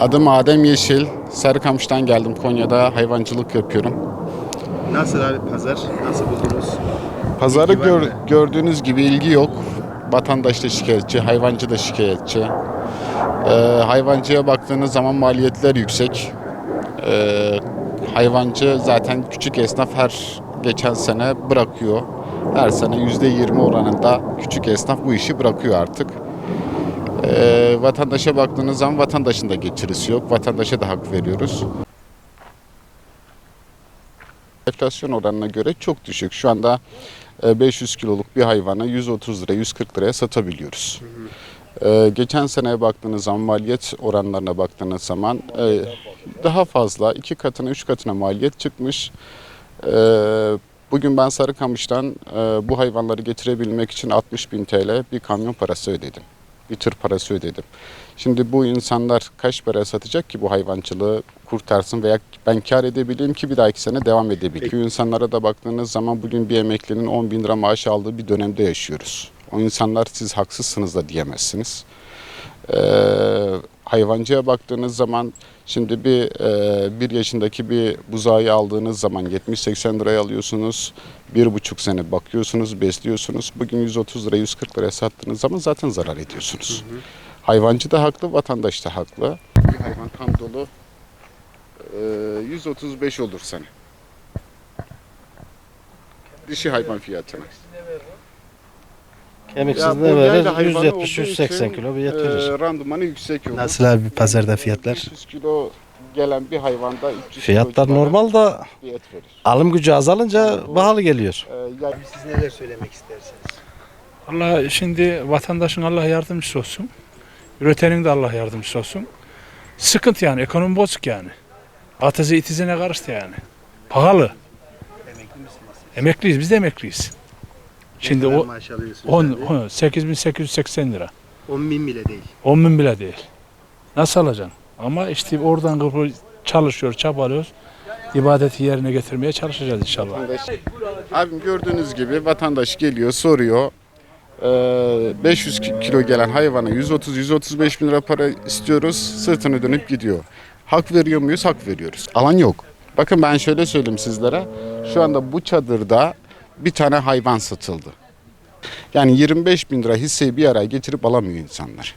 Adım Adem Yeşil. Sarıkamış'tan geldim. Konya'da hayvancılık yapıyorum. Nasıl abi pazar? Nasıl buldunuz? Pazarı İlgi gör- gördüğünüz gibi ilgi yok. Vatandaş da şikayetçi, hayvancı da şikayetçi. Ee, hayvancıya baktığınız zaman maliyetler yüksek. Ee, hayvancı zaten küçük esnaf her geçen sene bırakıyor. Her sene %20 oranında küçük esnaf bu işi bırakıyor artık. Ee, vatandaşa baktığınız zaman vatandaşın da getirisi yok. Vatandaşa da hak veriyoruz. Enflasyon oranına göre çok düşük. Şu anda e, 500 kiloluk bir hayvanı 130 lira, 140 liraya satabiliyoruz. Ee, Geçen seneye baktığınız zaman maliyet oranlarına baktığınız zaman e, daha fazla, iki katına, üç katına maliyet çıkmış. Ee, Bugün ben Sarıkamış'tan e, bu hayvanları getirebilmek için 60 bin TL bir kamyon parası ödedim. Bir tır parası ödedim. Şimdi bu insanlar kaç paraya satacak ki bu hayvancılığı kurtarsın veya ben kar edebileyim ki bir dahaki sene devam edebileyim. Bu insanlara da baktığınız zaman bugün bir emeklinin 10 bin lira maaş aldığı bir dönemde yaşıyoruz. O insanlar siz haksızsınız da diyemezsiniz. Ee, hayvancıya baktığınız zaman şimdi bir e, bir yaşındaki bir buzağı aldığınız zaman 70-80 liraya alıyorsunuz. Bir buçuk sene bakıyorsunuz, besliyorsunuz. Bugün 130 lira, 140 liraya sattığınız zaman zaten zarar ediyorsunuz. Hayvancı da haklı, vatandaş da haklı. Bir hayvan tam dolu e, 135 olur sene. Dişi hayvan fiyatına. Kemiksiz Ya bu ne yayla verir? hayvanı 170-180 olduğu kilo bir için, getirir. e, randımanı yüksek olur. Nasıl abi pazarda fiyatlar? 500 kilo gelen bir hayvanda 300 kilo Fiyatlar normal da bir et verir. alım gücü azalınca pahalı geliyor. E, ya Siz neler söylemek istersiniz? Allah şimdi vatandaşın Allah yardımcısı olsun. Üretenin de Allah yardımcısı olsun. Sıkıntı yani ekonomi bozuk yani. Atısı itizine karıştı yani. Pahalı. Emekli misiniz? Emekliyiz biz de emekliyiz. Şimdi o maaş alıyorsunuz 10, abi? 10 8880 lira. 10 bin bile değil. 10 bin bile değil. Nasıl alacaksın? Ama işte oradan kapı çalışıyor, çabalıyoruz. İbadeti yerine getirmeye çalışacağız inşallah. abim gördüğünüz gibi vatandaş geliyor soruyor. E, 500 ki- kilo gelen hayvana 130-135 bin lira para istiyoruz. Sırtını dönüp gidiyor. Hak veriyor muyuz? Hak veriyoruz. Alan yok. Bakın ben şöyle söyleyeyim sizlere. Şu anda bu çadırda bir tane hayvan satıldı. Yani 25 bin lira hisseyi bir araya getirip alamıyor insanlar.